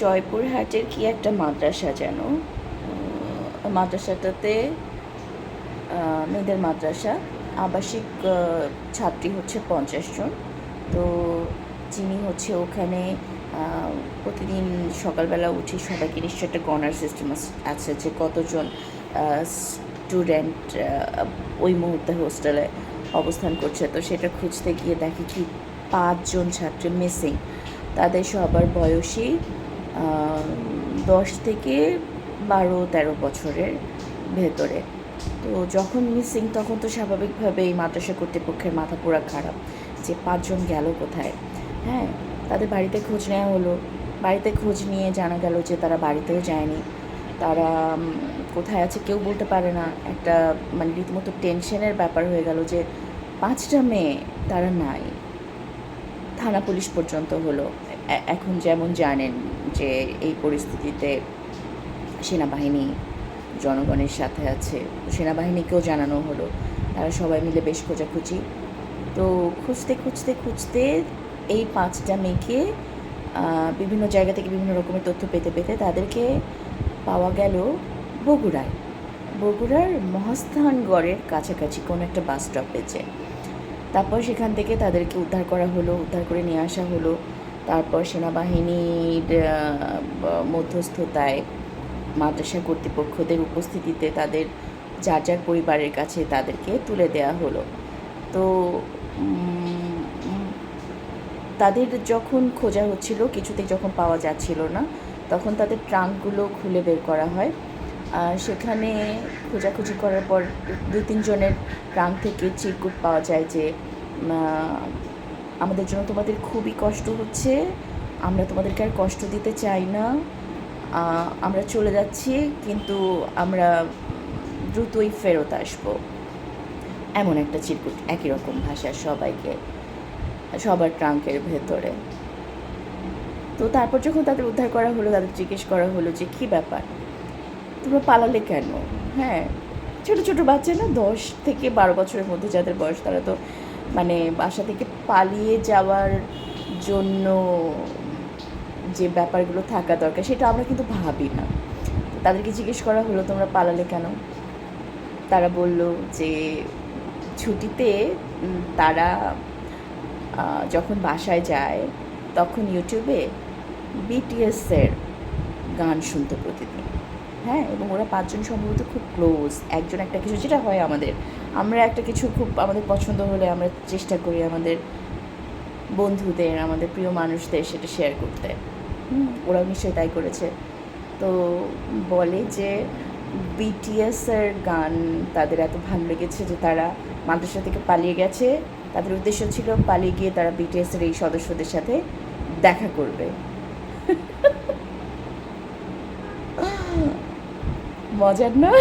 জয়পুরহাটের কি একটা মাদ্রাসা যেন? মাদ্রাসাটাতে মেয়েদের মাদ্রাসা। আবাসিক ছাত্রী হচ্ছে পঞ্চাশ জন। তো যিনি হচ্ছে ওখানে প্রতিদিন সকালবেলা উঠে সবাইকে নিশ্চয় একটা গণার সিস্টেম আছে যে কতজন স্টুডেন্ট ওই মুহূর্তে হোস্টেলে অবস্থান করছে। তো সেটা খুঁজতে গিয়ে দেখে কি পাঁচজন ছাত্রী মিসিং তাদের সবার বয়সী দশ থেকে বারো, তেরো বছরের ভেতরে। তো যখন মিসিং তখন তো স্বাভাবিকভাবে এই মাদ্রাসা কর্তৃপক্ষের মাথা পুরা খারাপ যে পাঁচজন গেল কোথায়? হ্যাঁ তাদের বাড়িতে খোঁজ নেওয়া হলো। বাড়িতে খোঁজ নিয়ে জানা গেল যে তারা বাড়িতেও যায়নি। তারা কোথায় আছে কেউ বলতে পারে না। একটা মানে রীতিমতো টেনশনের ব্যাপার হয়ে গেল যে পাঁচটা মেয়ে তারা নাই। থানা পুলিশ পর্যন্ত হলো। এখন যেমন জানেন যে এই পরিস্থিতিতে সেনাবাহিনী জনগণের সাথে আছে। সেনাবাহিনীকেও জানানো হলো। তারা সবাই মিলে বেশ খোঁজাখুঁজি। তো খুঁজতে খুঁজতে খুঁজতে এই পাঁচটা মেয়েকে বিভিন্ন জায়গা থেকে বিভিন্ন রকমের তথ্য পেতে পেতে তাদেরকে পাওয়া গেল বগুড়ায়। বগুড়ার মহাস্থানগড়ের কাছাকাছি কোনো একটা বাস স্টপেজে। তারপর সেখান থেকে তাদেরকে উদ্ধার করা হলো, উদ্ধার করে নিয়ে আসা হলো। তারপর সেনাবাহিনীর মধ্যস্থতায় মাদ্রাসা কর্তৃপক্ষদের উপস্থিতিতে তাদের যার যার পরিবারের কাছে তাদেরকে তুলে দেওয়া হলো। তো তাদের যখন খোঁজা হচ্ছিল, কিছুতে যখন পাওয়া যাচ্ছিল না, তখন তাদের ট্রাঙ্কগুলো খুলে বের করা হয়। আর সেখানে খোঁজাখুঁজি করার পর দু তিনজনের ট্রাঙ্ক থেকে চিরকুট পাওয়া যায় যে আমাদের জন্য তোমাদের খুবই কষ্ট হচ্ছে। আমরা তোমাদেরকে আর কষ্ট দিতে চাই না। আমরা চলে যাচ্ছি, কিন্তু আমরা দ্রুতই ফেরত আসব। এমন একটা চিরকুট, একই রকম ভাষা সবাইকে, সবার ট্রাঙ্কের ভেতরে। তো তারপর যখন তাদের উদ্ধার করা হলো, তাদের জিজ্ঞেস করা হলো যে, কী ব্যাপার? তোমরা পালালে কেন? হ্যাঁ ছোটো ছোটো বাচ্চা না, দশ থেকে বারো বছরের মধ্যে যাদের বয়স, তারা তো মানে বাসা থেকে পালিয়ে যাওয়ার জন্য যে ব্যাপারগুলো থাকা দরকার, সেটা আমরা কিন্তু ভাবি না। তাদেরকে জিজ্ঞেস করা হলো, তোমরা পালালে কেন? তারা বলল যে, ছুটিতে তারা যখন বাসায় যায়, তখন ইউটিউবে বিটিএসের গান শুনতো প্রতিদিন। হ্যাঁ এবং ওরা পাঁচজন সম্ভবত খুব ক্লোজ একজন একটা কিছু যেটা হয় আমাদের। আমরা একটা কিছু খুব আমাদের পছন্দ হলে আমরা চেষ্টা করি আমাদের বন্ধুদের, আমাদের প্রিয় মানুষদের সেটা শেয়ার করতে। ওরাও নিশ্চয়ই তাই করেছে। তো বলে যে বিটিএসের গান তাদের এত ভালো লেগেছে যে তারা মাদ্রাসা থেকে পালিয়ে গেছে। তাদের উদ্দেশ্য ছিল পালিয়ে গিয়ে তারা বিটিএসের এই সদস্যদের সাথে দেখা করবে। মজার না?